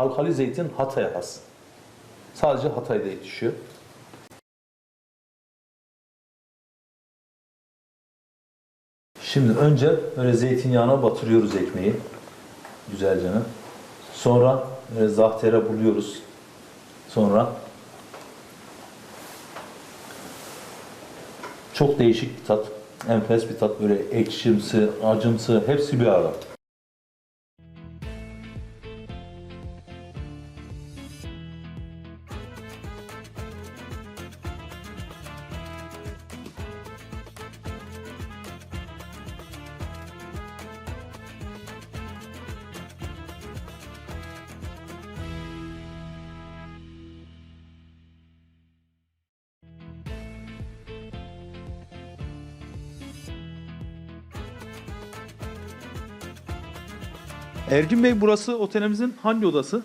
Alkali zeytin Hatay'a has. Sadece Hatay'da yetişiyor. Şimdi önce böyle zeytinyağına batırıyoruz ekmeği. Güzelce. Sonra böyle zahtere buluyoruz. Sonra çok değişik bir tat. Enfes bir tat. Böyle ekşimsi, acımsı hepsi bir arada. Ergin Bey burası otelimizin hangi odası?